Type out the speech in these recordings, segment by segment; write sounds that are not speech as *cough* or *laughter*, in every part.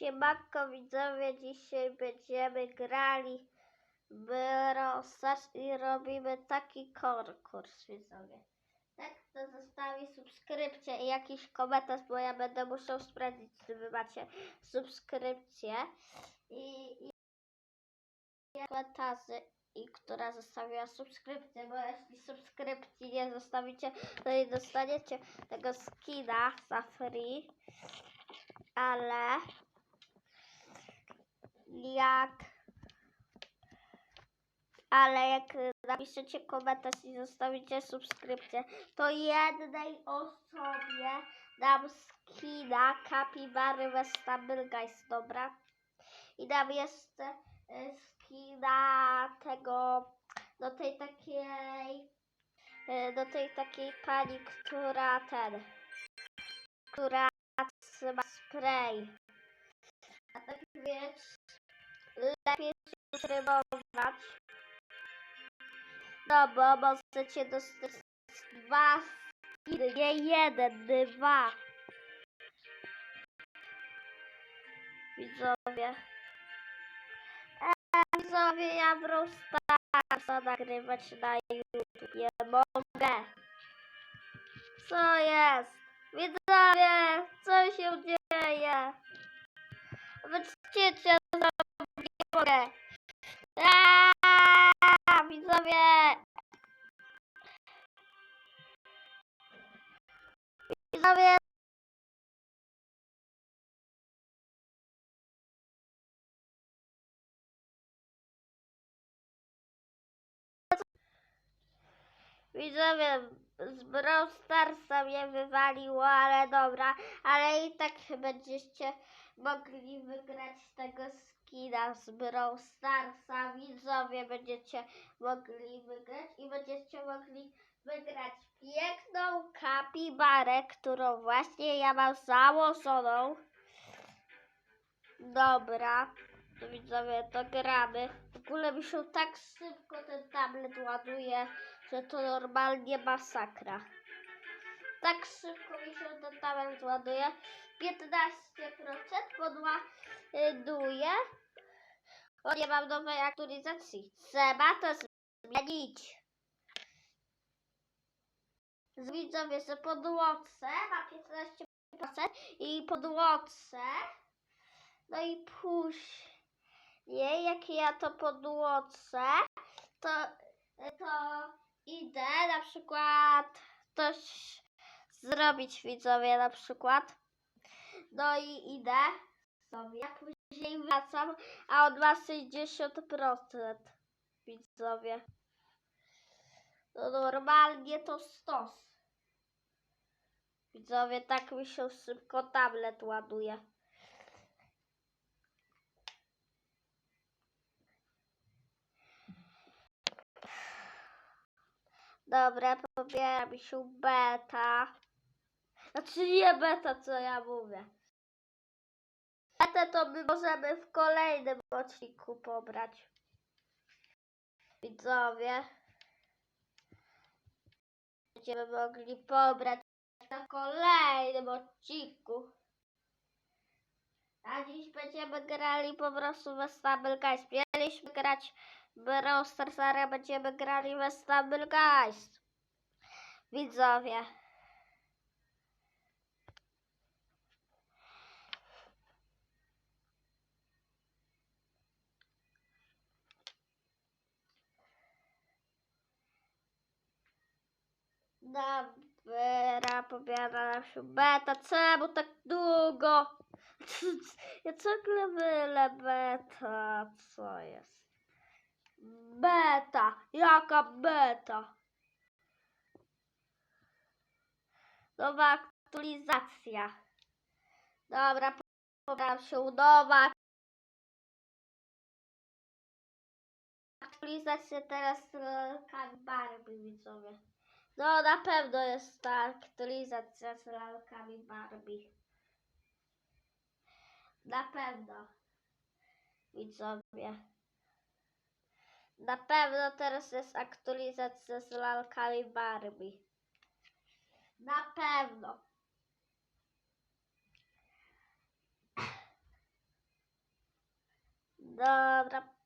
Siemanko widzowie, dzisiaj będziemy grali w Rosas i robimy taki konkurs widzowie. Tak, to zostawi subskrypcję i jakiś komentarz, bo ja będę musiał sprawdzić, czy wy macie subskrypcję i, i komentarzy i która zostawiła subskrypcję, bo jeśli subskrypcji nie zostawicie, to nie dostaniecie tego skina za free, ale jak ale jak napiszecie komentarz i zostawicie subskrypcję, to jednej osobie dam skina Capybary Vestable Guys, dobra? I dam jeszcze y, skina tego, do tej takiej, y, do tej takiej pani, która ten, która trzyma spray. A tak więc lepiej subskrybować. No bo możecie dostać dwa skiny, nie jeden, dwa. Widzowie. Eee, widzowie, ja Brawl Starsa nagrywać na YouTube nie mogę. Co jest? Widzowie, co się dzieje? Wyczycie, nie mogę. Aaaa, widzowie! Widzowie! Widzowie, z Brawl Starsa mnie wywaliło, ale dobra, ale i tak będziecie mogli wygrać tego skina z Brawl Starsa. Widzowie będziecie mogli wygrać i będziecie mogli wygrać piękną kapibarę, którą właśnie ja mam założoną. Dobra, to widzowie, to gramy. W ogóle mi się tak szybko ten tablet ładuje, że to normalnie masakra. Tak szybko mi się ten tablet ładuje. 15% podładuje. O, nie mam nowej aktualizacji. Trzeba to zmienić. Widzowie, że podłodce ma 15% i podłodce. No i później, jak ja to podłodce, to, to idę na przykład coś zrobić widzowie na przykład. No i idę sobie, później wracam, a on ma 60% widzowie. No normalnie to stos. Widzowie, tak mi się szybko tablet ładuje. Dobra, pobieram się beta. Znaczy nie beta, co ja mówię. Betę to my możemy w kolejnym odcinku pobrać. Widzowie. Będziemy mogli pobrać na kolejnym odcinku. A dziś będziemy grali po prostu we Stumble Guys. Mieliśmy grać w Brawl Stars, ale będziemy grali we Stumble Guys. Widzowie. Dobra, pobiera się beta. Czemu tak długo? *laughs* Ja ciągle mylę beta. Co jest? Beta. Jaka beta? Nowa aktualizacja. Dobra, pobieram się nowa aktualizacja teraz lalkami Barbie widzowie. No na pewno jest ta aktualizacja z lalkami Barbie. Na pewno. Widzowie. Na pewno teraz jest aktualizacja z lalkami Barbie. Na pewno. Dobra.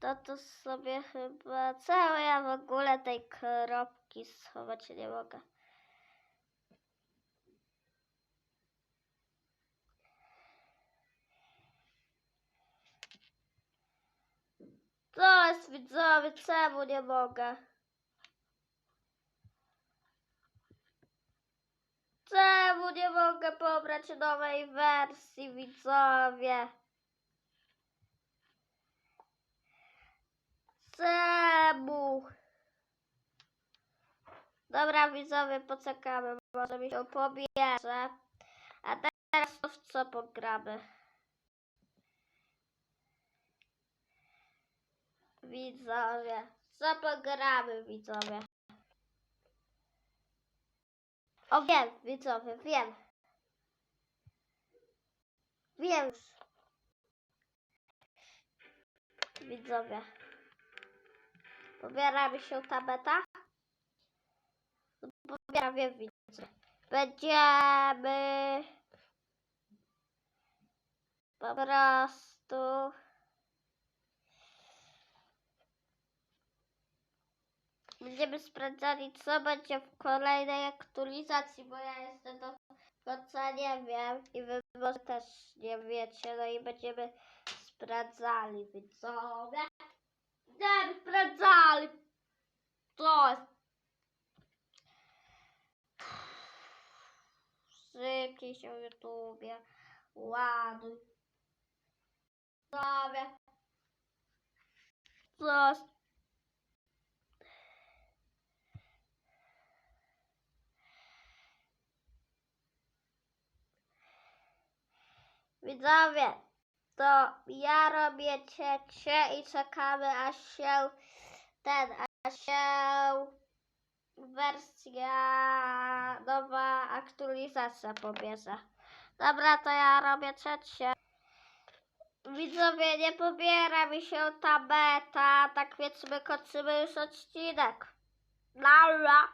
To to sobie chyba całe ja w ogóle tej kropki schować nie mogę. To jest widzowie, czemu nie mogę? Czemu nie mogę pobrać nowej wersji, widzowie? Czemu? Dobra, widzowie, poczekamy, może mi się pobierze. A teraz w co pogramy? Widzowie, co pogramy, widzowie? O, wiem, widzowie, wiem. Wiem już. Widzowie. Pobiera mi się ta beta? Pobiera, wiem, widzowie. Będziemy... Po prostu... Będziemy sprawdzali, co będzie w kolejnej aktualizacji, bo ja jeszcze do końca nie wiem i wy może też nie wiecie, no i będziemy sprawdzali, widzowie. Będziemy sprawdzali. Co jest? Szybciej się YouTubie. Ładuj. Widzowie. Co jest? Widzowie, to ja robię ciecie i czekamy aż się ten, aż się wersja nowa aktualizacja pobierze. Dobra, to ja robię ciecie. Widzowie, nie pobiera mi się ta beta, tak więc my kończymy już odcinek. Dobra.